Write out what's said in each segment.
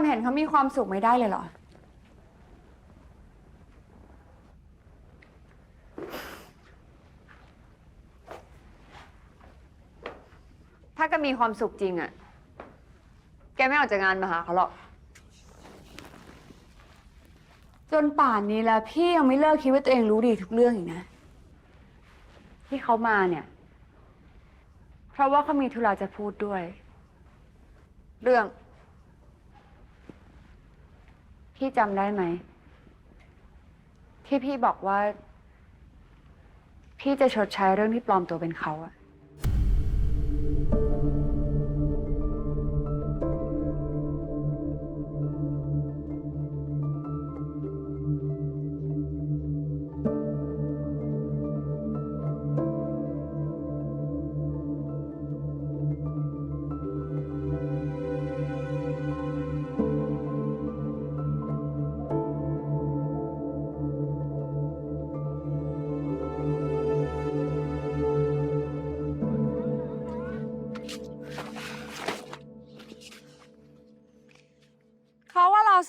นเห็นเขามีความสุขไม่ได้เลยเหรอ ถ้าแกมีความสุขจริงอะแกไม่ออกจากงานมาหาเขาหรอก จนป่านนี้แล้วพี่ยังไม่เลิกคิดว่าตัวเองรู้ดีทุกเรื่องอีกนะ ที่เขามาเนี่ย เพราะว่าเขามีธุระจะพูดด้วย เรื่อง พี่จำได้ไหม ที่พี่บอกว่า พี่จะชดใช้เรื่องที่ปลอมตัวเป็นเขาอะ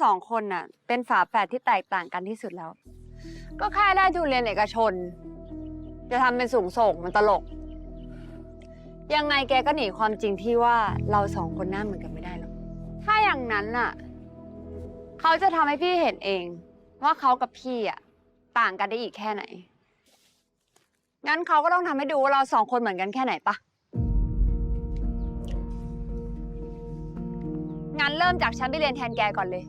สองคนน่ะ เป็นฝาแฝดที่แตกต่างกันที่สุดแล้ว ก็แค่ได้ทุนเรียนเอกชน จะทำเป็นสูงส่งมันตลก ยังไงแกก็หนีความจริงที่ว่าเราสองคนหน้าเหมือนกันไม่ได้หรอกถ้าอย่างนั้นน่ะ เขาจะทำให้พี่เห็นเอง ว่าเขากับพี่อะต่างกันได้อีกแค่ไหน งั้นเขาก็ต้องทำให้ดูว่าเราสองคนเหมือนกันแค่ไหนปะงั้นเริ่มจากฉันไปเรียนแทนแกก่อนเลย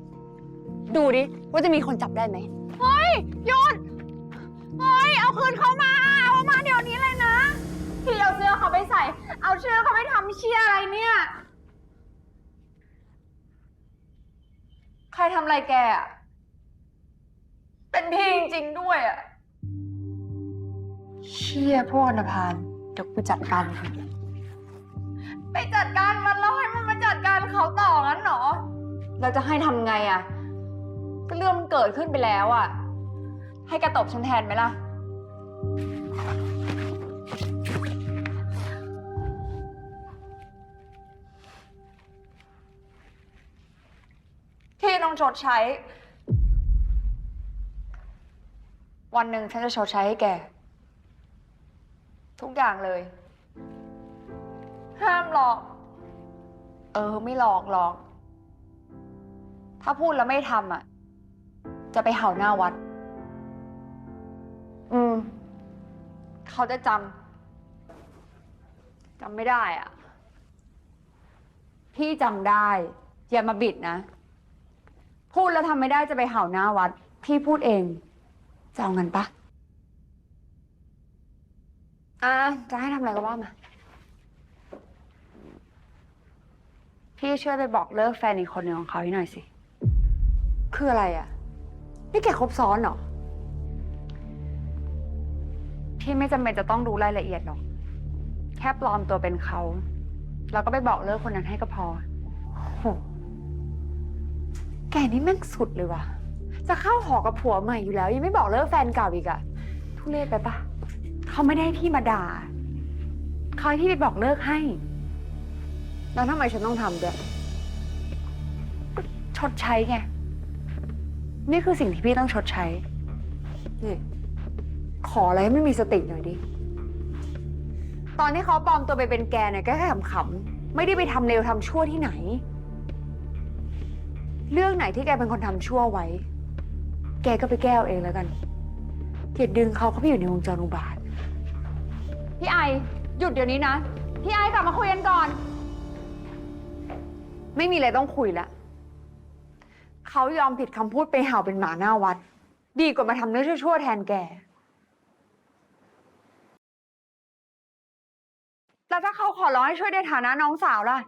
ดูดิว่าจะมีคนจับได้ไหมเฮ้ยหยุดเฮ้ย เอาคืนเขามา เอามาเดี๋ยวนี้เลยนะ พี่เอาเสื้อเขาไปใส่ เอาเสื้อเขาไปทำเชี่ยอะไรเนี่ย ใครทำอะไรแกอะเป็นพี่จริงๆด้วยอะเชี่ยพวกอนภานเดี๋ยวกูจัดการมันไปจัดการมันแล้วให้มันมาจัดการเขาต่องั้นเหรอ เราจะให้ทำไงอะ ก็เรื่องมันเกิดขึ้นไปแล้วอะให้แกตบฉันแทนไหมล่ะ ที่ต้องชดใช้ วันหนึ่งฉันจะชดใช้ให้แก ทุกอย่างเลย ห้ามหลอก เออ ไม่หลอกหรอก ถ้าพูดแล้วไม่ทำอะ จะไปเห่าหน้าวัด อืม เขาจะจำจำไม่ได้อะ พี่จำได้ อย่ามาบิดนะ พูดแล้วทำไม่ได้จะไปเห่าหน้าวัด พี่พูดเอง จะเอาเงินปะอะจะให้ทำอะไรก็ว่ามา พี่ช่วยไปบอกเลิกแฟนอีกคนหนึ่งของเขาให้หน่อยสิ คืออะไรอะ นี่แกครบซ้อนเหรอ พี่ไม่จำเป็นจะต้องรู้รายละเอียดหรอก แค่ปลอมตัวเป็นเขา แล้วก็ไปบอกเลิกคนนั้นให้ก็พอโหแกนี่แม่งสุดเลยว่ะ จะเข้าหอกับผัวใหม่อยู่แล้ว ยังไม่บอกเลิกแฟนเก่าอีกอะทุเรศไปปะเขาไม่ได้ให้พี่มาด่าเขาให้พี่ไปบอกเลิกให้ แล้วทำไมฉันต้องทำด้วยก็ชดใช้ไง นี่คือสิ่งที่พี่ต้องชดใช้ นี่ ขออะไรให้ไม่มีสติหน่อยดิ ตอนที่เขาปลอมตัวไปเป็นแกเนี่ยก็แค่ขำๆ ไม่ได้ไปทำเลวทำชั่วที่ไหน เรื่องไหนที่แกเป็นคนทำชั่วไว้ แกก็ไปแก้เอาเองแล้วกันอย่าดึงเขาเข้าไปอยู่ในวงจรอุบาท พี่ไอ หยุดเดี๋ยวนี้นะ พี่ไอกลับมาคุยกันก่อน ไม่มีอะไรต้องคุยละ เขายอมผิดคำพูดไปเห่าเป็นหมาหน้าวัด ดีกว่ามาทำเรื่องชั่วๆแทนแก แล้วถ้าเขาขอร้องให้ช่วยในฐานะน้องสาวล่ะ